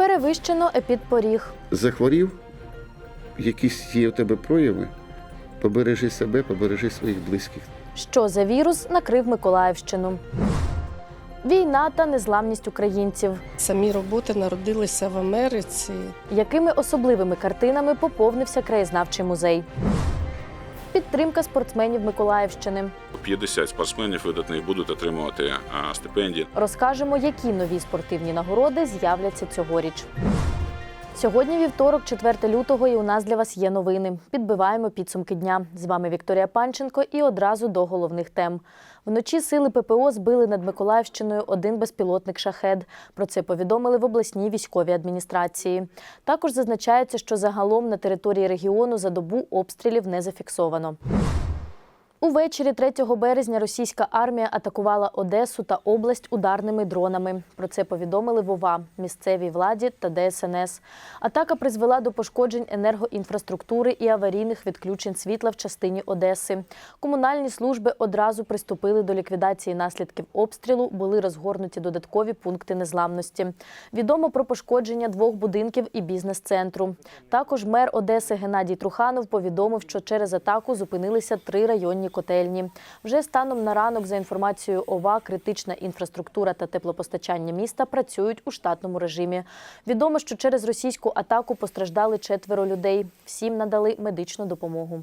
Перевищено епідпоріг. захворів, якісь є у тебе прояви, побережи себе, побережи своїх близьких. Що за вірус накрив Миколаївщину? Війна та незламність українців. Самі роботи народилися в Америці. Якими особливими картинами поповнився краєзнавчий музей? Підтримка спортсменів Миколаївщини. 50 спортсменів видатних будуть отримувати стипендії. Розкажемо, які нові спортивні нагороди з'являться цьогоріч. Сьогодні вівторок, 4 лютого, і у нас для вас є новини. Підбиваємо підсумки дня. З вами Вікторія Панченко і одразу до головних тем. Вночі сили ППО збили над Миколаївщиною один безпілотник шахед. Про це повідомили в обласній військовій адміністрації. Також зазначається, що загалом на території регіону за добу обстрілів не зафіксовано. Увечері 3 березня російська армія атакувала Одесу та область ударними дронами. Про це повідомили ВОВА, місцевій владі та ДСНС. Атака призвела до пошкоджень енергоінфраструктури і аварійних відключень світла в частині Одеси. Комунальні служби одразу приступили до ліквідації наслідків обстрілу. Були розгорнуті додаткові пункти незламності. Відомо про пошкодження двох будинків і бізнес-центру. Також мер Одеси Геннадій Труханов повідомив, що через атаку зупинилися три районні котельні. Вже станом на ранок, за інформацією ОВА, критична інфраструктура та теплопостачання міста працюють у штатному режимі. Відомо, що через російську атаку постраждали четверо людей. Всім надали медичну допомогу.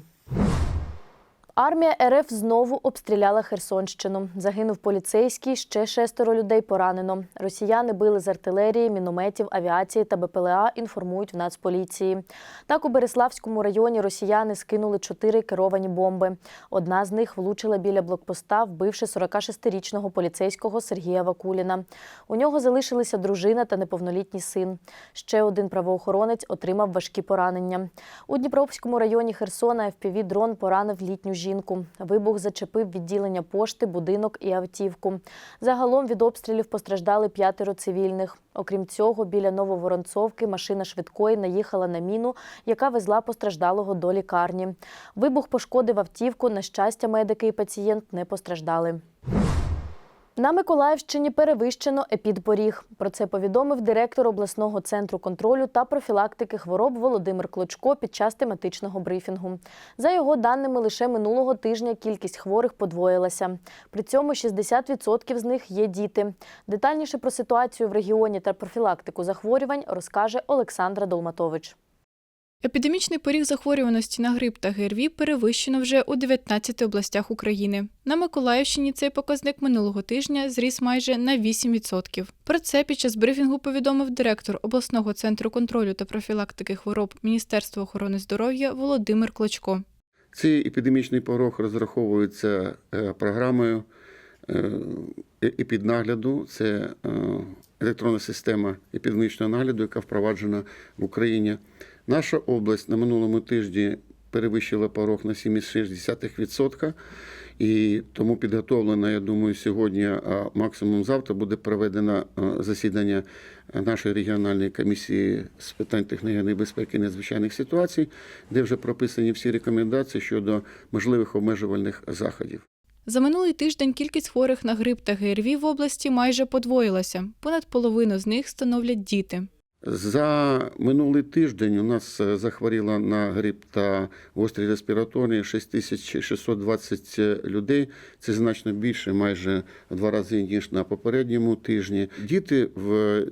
Армія РФ знову обстріляла Херсонщину. Загинув поліцейський, ще шестеро людей поранено. Росіяни били з артилерії, мінометів, авіації та БПЛА, інформують в Нацполіції. Так, у Береславському районі росіяни скинули чотири керовані бомби. Одна з них влучила біля блокпоста, вбивши 46-річного поліцейського Сергія Вакуліна. У нього залишилися дружина та неповнолітній син. Ще один правоохоронець отримав важкі поранення. У Дніпровському районі Херсона FPV-дрон поранив літню жінку. Вибух зачепив відділення пошти, будинок і автівку. Загалом від обстрілів постраждали п'ятеро цивільних. Окрім цього, біля Нововоронцовки машина швидкої наїхала на міну, яка везла постраждалого до лікарні. Вибух пошкодив автівку. На щастя, медики і пацієнт не постраждали. На Миколаївщині перевищено епідпоріг. Про це повідомив директор обласного центру контролю та профілактики хвороб Володимир Клочко під час тематичного брифінгу. За його даними, лише минулого тижня кількість хворих подвоїлася. При цьому 60% з них є діти. Детальніше про ситуацію в регіоні та профілактику захворювань розкаже Олександра Долматович. Епідемічний поріг захворюваності на грип та ГРВІ перевищено вже у 19 областях України. На Миколаївщині цей показник минулого тижня зріс майже на 8%. Про це під час брифінгу повідомив директор обласного центру контролю та профілактики хвороб Міністерства охорони здоров'я Володимир Клочко. Цей епідемічний порог розраховується е, програмою епіднагляду. Це е, електронна система епідемічного нагляду, яка впроваджена в Україні. Наша область на минулому тижні перевищила порог на 7,6%. І тому підготовлена, я думаю, сьогодні, а максимум завтра буде проведено е, засідання нашої регіональної комісії з питань техногенної безпеки і надзвичайних ситуацій, де вже прописані всі рекомендації щодо можливих обмежувальних заходів. За минулий тиждень кількість хворих на грип та ГРВІ в області майже подвоїлася. Понад половину з них становлять діти. За минулий тиждень у нас е, захворіло на грип та гострі респіраторні 6620 людей. Це значно більше, майже два рази ніж на попередньому тижні. Діти в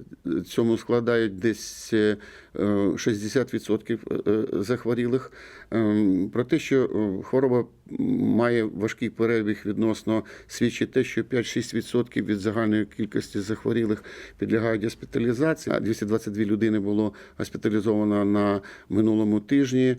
цьому складають десь е, 60% е, захворілих. Ем, Про те, що е, хвороба має важкий перебіг відносно свідчить те, що 5-6% від загальної кількості захворілих підлягають госпіталізації. А 222 людини було госпіталізовано на минулому тижні.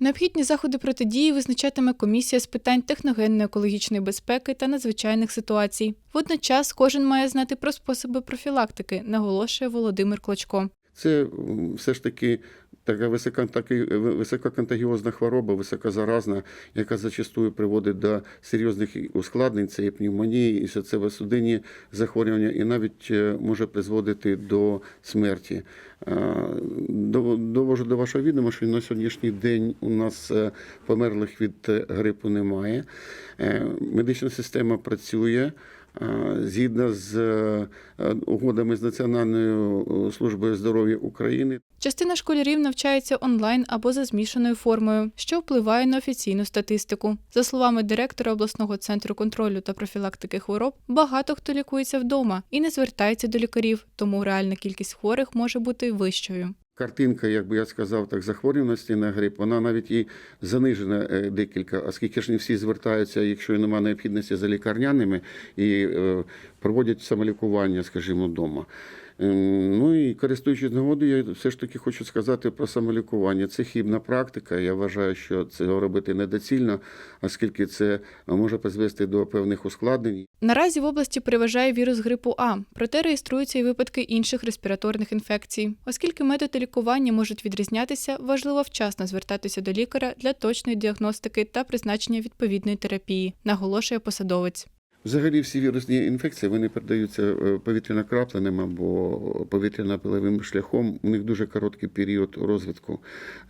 Необхідні заходи протидії визначатиме комісія з питань техногенно-екологічної безпеки та надзвичайних ситуацій. Водночас кожен має знати про способи профілактики, наголошує Володимир Клочко. Це все ж таки така високонтаки- висококонтагіозна хвороба, високозаразна, яка зачастую приводить до серйозних ускладнень, це і пневмонії, і серцево-судинні захворювання, і навіть е, може призводити до смерті. Е, Довожу до вашого відома, що на сьогоднішній день у нас е, померлих від е, грипу немає. Е, Медична система працює. Згідно з е, угодами з Національною е, службою здоров'я України. Частина школярів навчається онлайн або за змішаною формою, що впливає на офіційну статистику. За словами директора обласного центру контролю та профілактики хвороб, багато хто лікується вдома і не звертається до лікарів, тому реальна кількість хворих може бути вищою. Картинка, як би я сказав, так захворюваності на грип, вона навіть і занижена е, декілька, оскільки ж не всі звертаються, якщо немає необхідності за лікарняними і е, проводять самолікування, скажімо, вдома. Ем, Ну і користуючись нагодою, я все ж таки хочу сказати про самолікування. Це хібна практика. Я вважаю, що цього робити недоцільно, оскільки це може призвести до певних ускладнень. Наразі в області переважає вірус грипу А, проте реєструються і випадки інших респіраторних інфекцій. Оскільки методи лікування можуть відрізнятися, важливо вчасно звертатися до лікаря для точної діагностики та призначення відповідної терапії, наголошує посадовець. Взагалі всі вірусні інфекції вони передаються е, повітряно-крапленим або повітряно-пиловим шляхом. У них дуже короткий період розвитку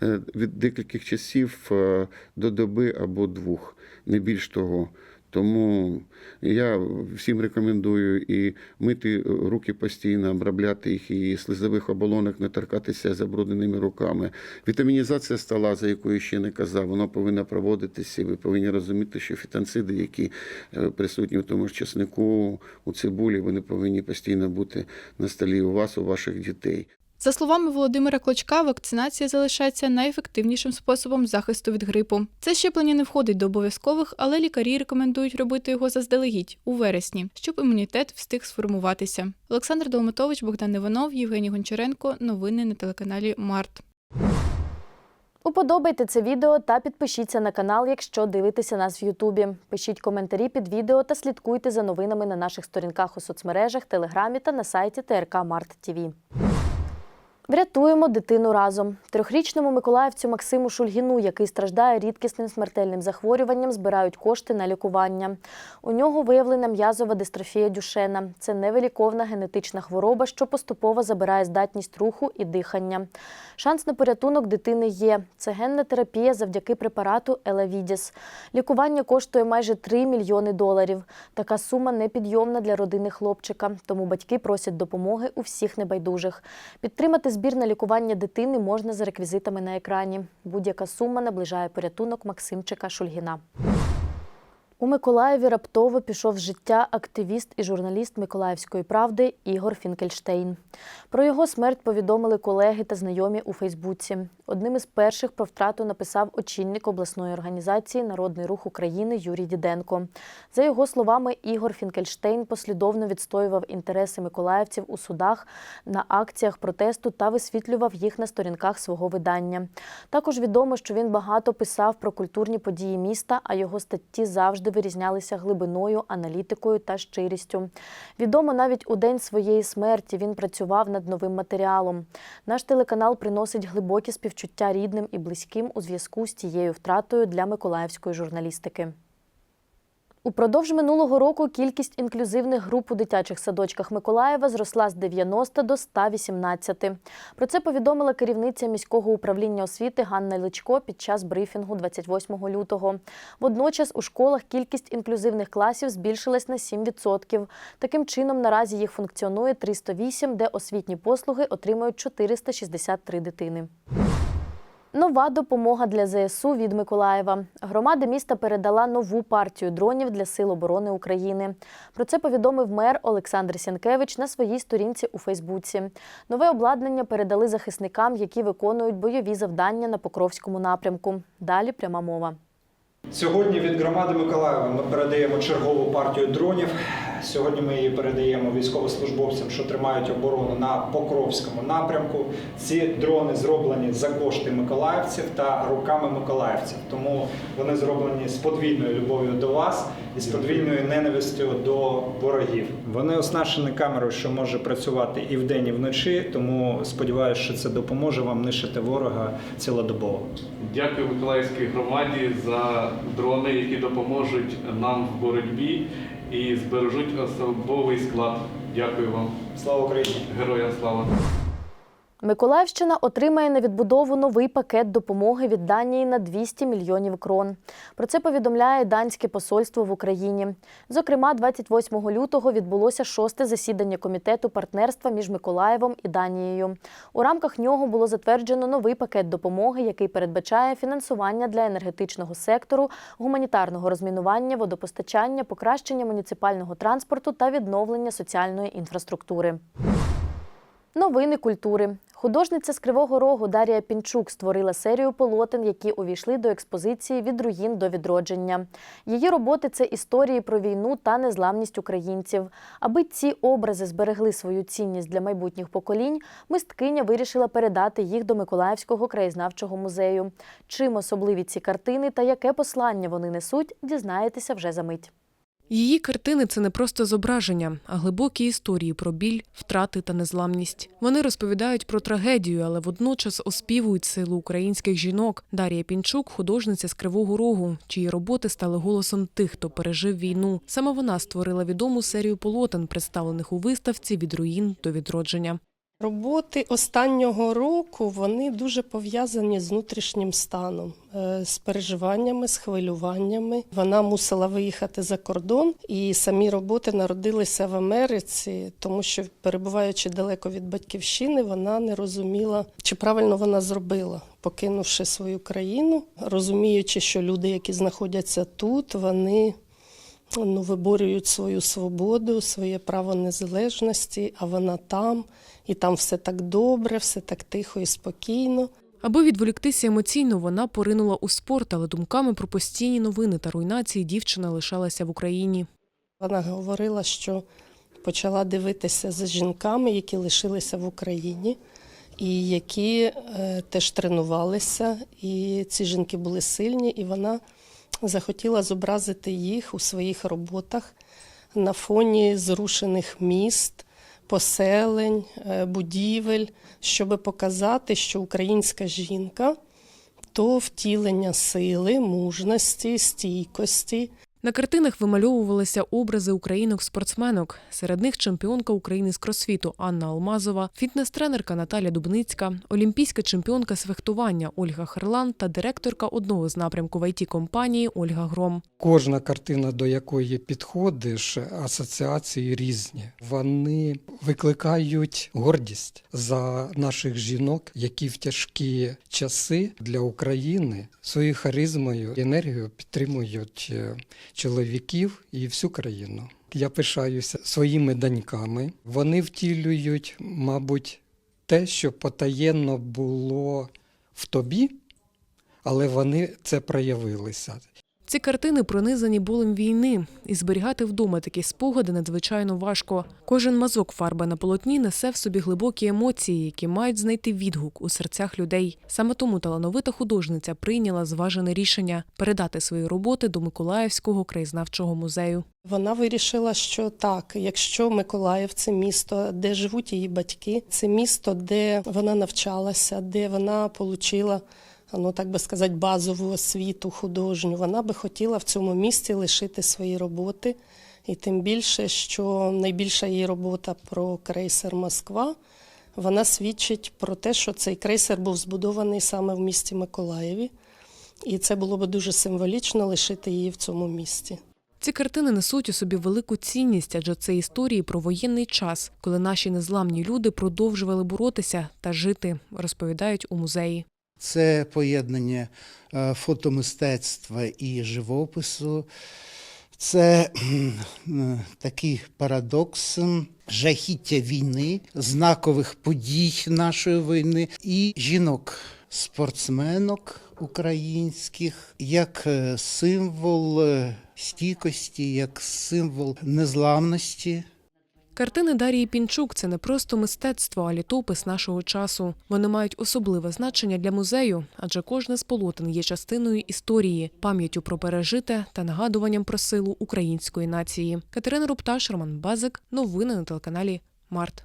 Е, від декількох часів е, до доби або двох, не більш того. Тому я всім рекомендую і мити руки постійно, обробляти їх і слизових оболонок не торкатися забрудненими руками. Вітамінізація стола, за якою ще не казав, вона повинна проводитися. Ви повинні розуміти, що фітонциди, які е, присутні в тому ж чеснику, у цибулі, вони повинні постійно бути на столі у вас, у ваших дітей. За словами Володимира Клочка, вакцинація залишається найефективнішим способом захисту від грипу. Це щеплення не входить до обов'язкових, але лікарі рекомендують робити його заздалегідь у вересні, щоб імунітет встиг сформуватися. Олександр Долматович, Богдан Іванов, Євгеній Гончаренко. Новини на телеканалі Март. Уподобайте це відео та підпишіться на канал, якщо дивитеся нас в Ютубі. Пишіть коментарі під відео та слідкуйте за новинами на наших сторінках у соцмережах, телеграмі та на сайті ТРК Март ТВ. Врятуємо дитину разом. Трьохрічному миколаївцю Максиму Шульгіну, який страждає рідкісним смертельним захворюванням, збирають кошти на лікування. У нього виявлена м'язова дистрофія Дюшена. Це невиліковна генетична хвороба, що поступово забирає здатність руху і дихання. Шанс на порятунок дитини є. Це генна терапія завдяки препарату Елавідіс. Лікування коштує майже 3 мільйони доларів. Така сума непідйомна для родини хлопчика, тому батьки просять допомоги у всіх небайдужих. Підтримати збір на лікування дитини можна за реквізитами на екрані. Будь-яка сума наближає порятунок Максимчика Шульгіна. У Миколаєві раптово пішов з життя активіст і журналіст Миколаївської правди Ігор Фінкельштейн. Про його смерть повідомили колеги та знайомі у Фейсбуці. Одним із перших про втрату написав очільник обласної організації Народний рух України Юрій Діденко. За його словами, Ігор Фінкельштейн послідовно відстоював інтереси миколаївців у судах на акціях протесту та висвітлював їх на сторінках свого видання. Також відомо, що він багато писав про культурні події міста, а його статті завжди вирізнялися глибиною, аналітикою та щирістю. Відомо, навіть у день своєї смерті він працював над новим матеріалом. Наш телеканал приносить глибокі співчуття рідним і близьким у зв'язку з тією втратою для миколаївської журналістики. Упродовж минулого року кількість інклюзивних груп у дитячих садочках Миколаєва зросла з 90 до 118. Про це повідомила керівниця міського управління освіти Ганна Личко під час брифінгу 28 лютого. Водночас у школах кількість інклюзивних класів збільшилась на 7%. Таким чином, наразі їх функціонує 308, де освітні послуги отримують 463 дитини. Нова допомога для ЗСУ від Миколаєва. Громада міста передала нову партію дронів для Сил оборони України. Про це повідомив мер Олександр Сянкевич на своїй сторінці у Фейсбуці. Нове обладнання передали захисникам, які виконують бойові завдання на Покровському напрямку. Далі пряма мова. Сьогодні від громади Миколаєва ми передаємо чергову партію дронів. Сьогодні ми її передаємо військовослужбовцям, що тримають оборону на Покровському напрямку. Ці дрони зроблені за кошти миколаївців та руками миколаївців. Тому вони зроблені з подвійною любов'ю до вас і з подвійною ненавистю до ворогів. Вони оснащені камерою, що може працювати і вдень, і вночі. Тому сподіваюся, що це допоможе вам нищити ворога цілодобово. Дякую Миколаївській громаді за дрони, які допоможуть нам в боротьбі і збережуть особовий склад. Дякую вам. Слава Україні! Героям слава! Миколаївщина отримає на відбудову новий пакет допомоги від Данії на 200 мільйонів крон. Про це повідомляє данське посольство в Україні. Зокрема, 28 лютого відбулося шосте засідання комітету партнерства між Миколаєвом і Данією. У рамках нього було затверджено новий пакет допомоги, який передбачає фінансування для енергетичного сектору, гуманітарного розмінування, водопостачання, покращення муніципального транспорту та відновлення соціальної інфраструктури. Новини культури. Художниця з Кривого Рогу Дарія Пінчук створила серію полотен, які увійшли до експозиції від руїн до відродження. Її роботи це історії про війну та незламність українців. Аби ці образи зберегли свою цінність для майбутніх поколінь, мисткиня вирішила передати їх до Миколаївського краєзнавчого музею. Чим особливі ці картини та яке послання вони несуть, дізнаєтеся вже за мить. Її картини це не просто зображення, а глибокі історії про біль, втрати та незламність. Вони розповідають про трагедію, але водночас оспівують силу українських жінок. Дар'я Пінчук художниця з Кривого Рогу, чиї роботи стали голосом тих, хто пережив війну. Саме вона створила відому серію полотен, представлених у виставці від руїн до відродження. Роботи останнього року вони дуже пов'язані з внутрішнім станом, е, з переживаннями, з хвилюваннями. Вона мусила виїхати за кордон, і самі роботи народилися в Америці, тому що, перебуваючи далеко від батьківщини, вона не розуміла, чи правильно вона зробила, покинувши свою країну, розуміючи, що люди, які знаходяться тут, вони ну, виборюють свою свободу, своє право незалежності, а вона там, і там все так добре, все так тихо і спокійно. Аби відволіктися емоційно, вона поринула у спорт, але думками про постійні новини та руйнації дівчина лишалася в Україні. Вона говорила, що почала дивитися за жінками, які лишилися в Україні, і які е, теж тренувалися. І ці жінки були сильні, і вона захотіла зобразити їх у своїх роботах на фоні зрушених міст, поселень, е, будівель, щоб показати, що українська жінка то втілення сили, мужності, стійкості. На картинах вимальовувалися образи українок-спортсменок. Серед них чемпіонка України з кросфіту Анна Алмазова, фітнес-тренерка Наталя Дубницька, олімпійська чемпіонка з фехтування Ольга Харлан та директорка одного з напрямків it компанії Ольга Гром. Кожна картина, до якої підходиш, асоціації різні. Вони викликають гордість за наших жінок, які в тяжкі часи для України своєю харизмою енергією підтримують е, чоловіків і всю країну. Я пишаюся своїми доньками. Вони втілюють, мабуть, те, що потаєнно було в тобі, але вони це проявилися. Ці картини пронизані болем війни, і зберігати вдома такі спогади надзвичайно важко. Кожен мазок фарби на полотні несе в собі глибокі емоції, які мають знайти відгук у серцях людей. Саме тому талановита художниця прийняла зважене рішення передати свої роботи до Миколаївського краєзнавчого музею. Вона вирішила, що так, якщо Миколаїв це місто, де живуть її батьки, це місто, де вона навчалася, де вона отримала, ну так би сказати, базову освіту художню. Вона би хотіла в цьому місті лишити свої роботи. І тим більше, що найбільша її робота про крейсер Москва, вона свідчить про те, що цей крейсер був збудований саме в місті Миколаєві. І це було б дуже символічно лишити її в цьому місті. Ці картини несуть у собі велику цінність, адже це історії про воєнний час, коли наші незламні люди продовжували боротися та жити, розповідають у музеї. Це поєднання е, фотомистецтва і живопису. Це е, такий парадокс жахіття війни, знакових подій нашої війни і жінок, спортсменок українських як е, символ стійкості, як символ незламності. Картини Дарії Пінчук це не просто мистецтво, а літопис нашого часу. Вони мають особливе значення для музею, адже кожне з полотен є частиною історії, пам'яттю про пережите та нагадуванням про силу української нації. Катерина Рупташ, Роман Базик. Новини на телеканалі Март.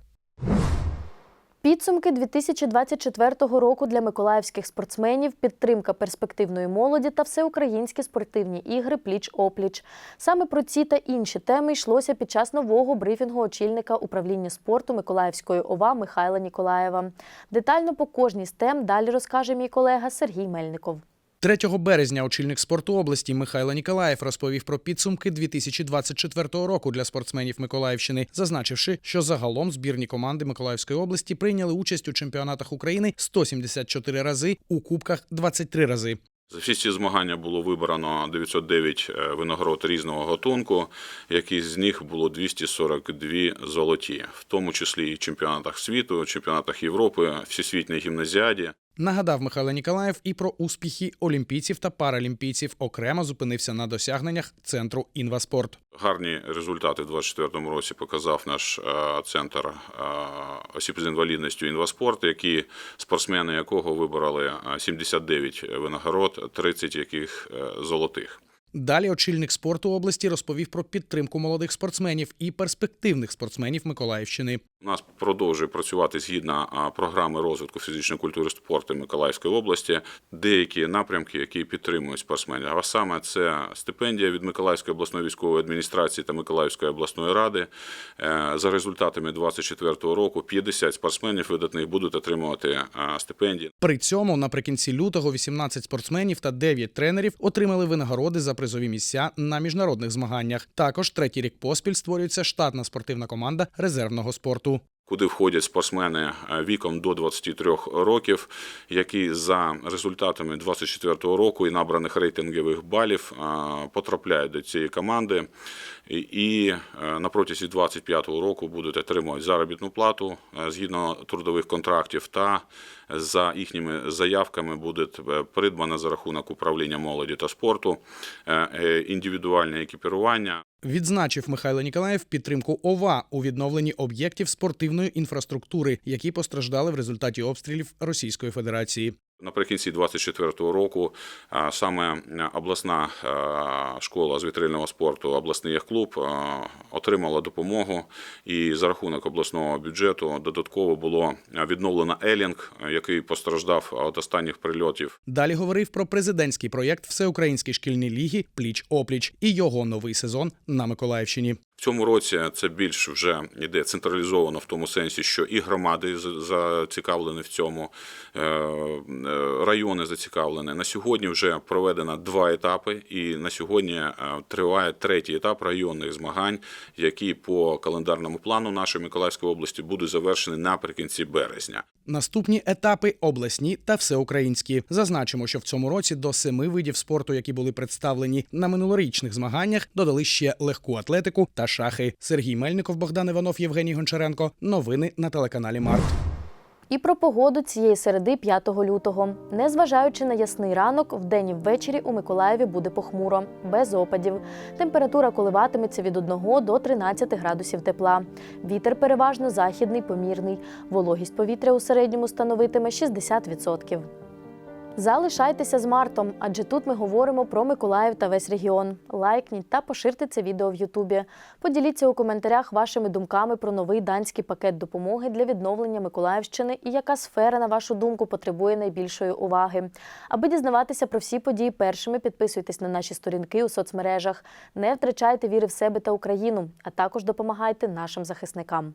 Підсумки 2024 року для миколаївських спортсменів, підтримка перспективної молоді та всеукраїнські спортивні ігри пліч-опліч. Саме про ці та інші теми йшлося під час нового брифінгу очільника управління спорту Миколаївської ОВА Михайла Ніколаєва. Детально по кожній з тем далі розкаже мій колега Сергій Мельников. 3 березня очільник спорту області Михайло Ніколаєв розповів про підсумки 2024 року для спортсменів Миколаївщини, зазначивши, що загалом збірні команди Миколаївської області прийняли участь у чемпіонатах України 174 рази, у кубках 23 рази. За всі ці змагання було вибрано 909 винагород різного готунку, які з них було 242 золоті, в тому числі і чемпіонатах світу, чемпіонатах Європи, всесвітній гімназіаді. Нагадав Михайло Ніколаєв і про успіхи олімпійців та паралімпійців. Окремо зупинився на досягненнях центру інваспорт. Гарні результати в 2024 році показав наш е, центр е, осіб з інвалідністю інваспорт, які спортсмени якого вибороли е, 79 винагород, 30 яких е, золотих. Далі очільник спорту області розповів про підтримку молодих спортсменів і перспективних спортсменів Миколаївщини. У нас продовжує працювати згідно програми розвитку фізичної культури спорту Миколаївської області деякі напрямки, які підтримують спортсменів. А саме це стипендія від Миколаївської обласної військової адміністрації та Миколаївської обласної ради. Е, За результатами 2024 року 50 спортсменів видатних будуть отримувати стипендії. При цьому наприкінці лютого 18 спортсменів та 9 тренерів отримали винагороди за призові місця на міжнародних змаганнях. Також третій рік поспіль створюється штатна спортивна команда резервного спорту. Куди входять спортсмени е, віком до 23 років, які за результатами 24 року і набраних рейтингових балів е, потрапляють до цієї команди. І- е, на протязі 25 року будуть отримувати заробітну плату згідно трудових контрактів, та за їхніми заявками буде придбано за рахунок управління молоді та спорту індивідуальне екіпірування. Відзначив Михайло Ніколаєв підтримку ОВА у відновленні об'єктів спортивної інфраструктури, які постраждали в результаті обстрілів Російської Федерації. Наприкінці 24-го року саме обласна школа з вітрильного спорту, обласний клуб отримала допомогу, і за рахунок обласного бюджету додатково було відновлено елінг, який постраждав від останніх прильотів. Далі говорив про президентський проєкт Всеукраїнської шкільні ліги Пліч опліч і його новий сезон на Миколаївщині. Цьому році це більш вже йде централізовано в тому сенсі, що і громади зацікавлені в цьому, е, е, райони зацікавлені. На сьогодні вже проведено два етапи, і на сьогодні е, триває третій етап районних змагань, які по календарному плану нашої Миколаївської області будуть завершені наприкінці березня. Наступні етапи обласні та всеукраїнські. Зазначимо, що в цьому році до семи видів спорту, які були представлені на минулорічних змаганнях, додали ще легку атлетику та шахи. Сергій Мельников, Богдан Іванов, Євгеній Гончаренко. Новини на телеканалі Март. І про погоду цієї середи 5 лютого. Незважаючи на ясний ранок, вдень і ввечері у Миколаєві буде похмуро, без опадів. Температура коливатиметься від 1 до 13 градусів тепла. Вітер переважно західний, помірний. Вологість повітря у середньому становитиме 60%. Залишайтеся з Мартом, адже тут ми говоримо про Миколаїв та весь регіон. Лайкніть та поширте це відео в Ютубі. Поділіться у коментарях вашими думками про новий данський пакет допомоги для відновлення Миколаївщини і яка сфера, на вашу думку, потребує найбільшої уваги. Аби дізнаватися про всі події першими, підписуйтесь на наші сторінки у соцмережах. Не втрачайте віри в себе та Україну, а також допомагайте нашим захисникам.